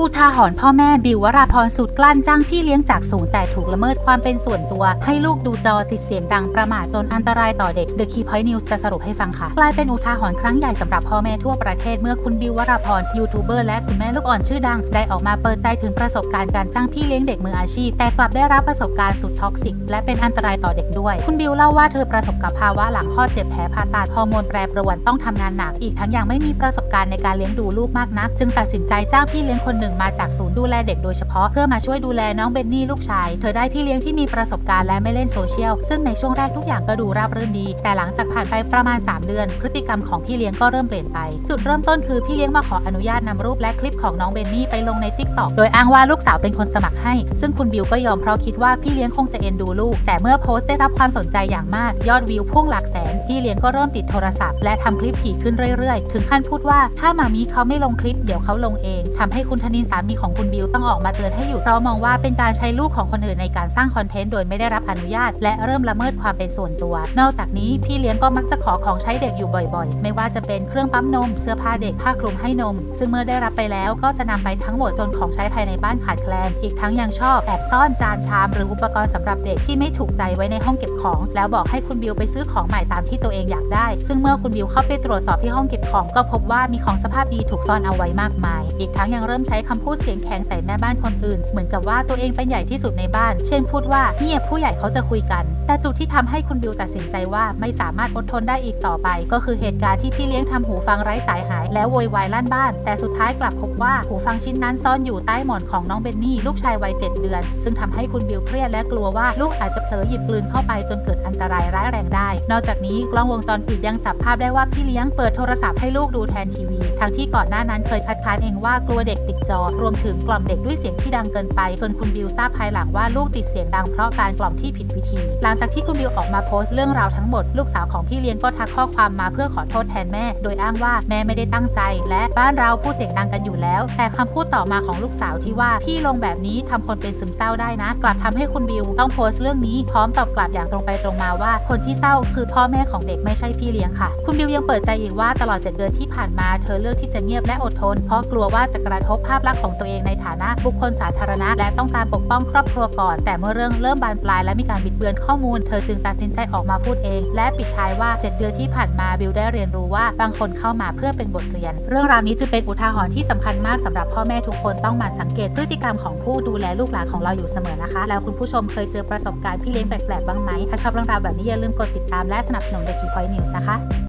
อุทาหรณ์พ่อแม่บิววราพรสุดกลั้นจ้างพี่เลี้ยงจากศูนย์แต่ถูกละเมิดความเป็นส่วนตัว ให้ลูกดูจอติดเสียงดังประมาทจนอันตรายต่อเด็ก The Key Point News จะสรุปให้ฟังค่ะ กลายเป็นอุทาหรณ์ครั้งใหญ่สำหรับพ่อแม่ทั่วประเทศเมื่อคุณบิววราพรยูทูบเบอร์และคุณแม่ลูกอ่อนชื่อดัง ได้ออกมาเปิดใจถึงประสบการณ์การจ้างพี่เลี้ยงเด็กมืออาชีพ แต่กลับได้รับประสบการณ์สุดท็อกซิกและเป็นอันตรายต่อเด็กด้วย คุณบิวเล่าว่าเธอประสบกับภาวะหลังคลอดเจ็บแผลผ่าตัดฮอร์โมนแปรปรวนต้องทำงานหนักอีกทั้งยังไม่มีประสบการณ์ในการเลี้ยงดูลูกมากนัก จึงตัดสินใจจ้างพี่เลี้ยงคนหนึ่งมาจากศูนย์ดูแลเด็กโดยเฉพาะเพื่อมาช่วยดูแลน้องเบนนี่ลูกชาย เธอได้พี่เลี้ยงที่มีประสบการณ์และไม่เล่นโซเชียล ซึ่งในช่วงแรกทุกอย่างก็ดูราบรื่นดี แต่หลังจากผ่านไปประมาณ 3 เดือน พฤติกรรมของพี่เลี้ยงก็เริ่มเปลี่ยนไป จุดเริ่มต้นคือพี่เลี้ยงมาขออนุญาตนำรูปและคลิปของน้องเบนนี่ไปลงใน t ิ k t o k โดยอ้างว่าลูกสาวเป็นคนสมัครให้ ซึ่งคุณบิวก็ยอมเพราะคิดว่าพี่เลี้ยงคงจะเอ็นดูลูก แต่เมื่อโพสต์ได้รับความสนใจอย่างมาก ยอดวิวพุ่งหลักแสน พี่เลี้ยงก็เริ่มติดโทรศัพท์ และทำคลิปถี่ขึ้นเรื่อยๆ ถึงขั้นพูดว่าถ้ามามีเขาไม่ลงคลิปเดี๋ยวเขาลงเองทำให้คุณธนินสามีของคุณบิวต้องออกมาเตือนให้หยุดเพราะมองว่าเป็นการใช้ลูกของคนอื่นในการสร้างคอนเทนต์โดยไม่ได้รับอนุญาต และเริ่มละเมิดความเป็นส่วนตัว นอกจากนี้พี่เลี้ยงก็มักจะขอของใช้เด็กอยู่บ่อยๆ ไม่ว่าจะเป็นเครื่องปั๊มนม เสื้อผ้าเด็กผ้าคลุมให้นม ซึ่งเมื่อได้รับไปแล้วก็จะนำไปทั้งหมดจนของใช้ภายในบ้านขาดแคลน อีกทั้งยังชอบแอบซ่อนจานชาม หรืออุปกรณ์สำหรับเด็กที่ไม่ถูกใจไว้ในห้องเก็บของ แล้วบอกให้คุณบิวไปซื้อของใหม่ตามที่ตัวเองอยากได้ ซึ่งเมื่อคุณบิวเข้าไปตรวจสอบที่ห้องเก็บของ ก็พบว่ามีของสภาพดีถูกซ่อนเอาไว้มากมาย อีกทั้งยังเริ่มใช้คำพูดเสียงแข็งใส่แม่บ้านคนอื่น เหมือนกับว่าตัวเองเป็นใหญ่ที่สุดในบ้าน เช่นพูดว่าเงียผู้ใหญ่เขาจะคุยกัน แต่จุดที่ทำให้คุณบิวตัดสินใจว่าไม่สามารถอดทนได้อีกต่อไป ก็คือเหตุการณ์ที่พี่เลี้ยงทำหูฟังไร้สายหาย แล้วโวยวายลั่นบ้าน แต่สุดท้ายกลับพบว่าหูฟังชิ้นนั้นซ่อนอยู่ใต้หมอนของน้องเบนนี่ลูกชายวัย7เดือน ซึ่งทำให้คุณบิวเครียดและกลัวว่าลูกอาจจะเผลอหยิบกลืนเข้าไปจนเกิดอันตรายร้ายแรงได้ นอกจากนี้กล้องวงจรปิดยังจับภาพได้ว่าพี่เลี้ยงเปิดโทรศัพท์ให้ลูกดูแทนทีวี ทั้งที่ก่อนหน้านั้นเคยคัดค้านเองว่ากลัวเด็กติดจอรวมถึงกล่อมเด็กด้วยเสียงที่ดังเกินไปจนคุณบิวทราบภายหลังว่าลูกติดเสียงดังเพราะการกล่อมที่ผิดวิธี หลังจากที่คุณบิวออกมาโพสต์เรื่องราวทั้งหมด ลูกสาวของพี่เลี้ยงก็ทักข้อความมาเพื่อขอโทษแทนแม่ โดยอ้างว่าแม่ไม่ได้ตั้งใจ และบ้านเราพูดเสียงดังกันอยู่แล้ว แต่คำพูดต่อมาของลูกสาวที่ว่าพี่ลงแบบนี้ทำคนเป็นซึมเศร้าได้นะ กลับทำให้คุณบิวต้องโพสต์เรื่องนี้พร้อมตอบกลับอย่างตรงไปตรงมาว่า คนที่เศร้าคือพ่อแม่ของเด็กไม่ใช่พี่เลี้ยงค่ะ คุณบิวยังเปิดใจอีกว่าตลอด7เดือนที่ผ่านมาเธอเลือกที่จะเงียบและอดทน เพราะกลัวว่าจะกระทบภาพลักษณ์ของตัวเองในฐานะบุคคลสาธารณะ และต้องการปกป้องครอบครัวก่อน แต่เมื่อเรื่องเริ่มบานปลายและมีการบิดเบือนข้อมูล เธอจึงตัดสินใจออกมาพูดเอง และปิดท้ายว่า 7 เดือนที่ผ่านมาบิวได้เรียนรู้ว่าบางคนเข้ามาเพื่อเป็นบทเรียน เรื่องราวนี้จึงเป็นอุทาหรณ์ที่สำคัญมากสำหรับพ่อแม่ทุกคนต้องมั่นสังเกตพฤติกรรมของผู้ดูแลลูกหลานของเราอยู่เสมอนะคะ แล้วคุณผู้ชมเคยเจอประสบการณ์พี่เลี้ยงแปลกๆบ้างไหมถ้าชอบเรื่องราวแบบนี้อย่าลืมกดติดตามและสนับสนุน The Key Point News นะคะ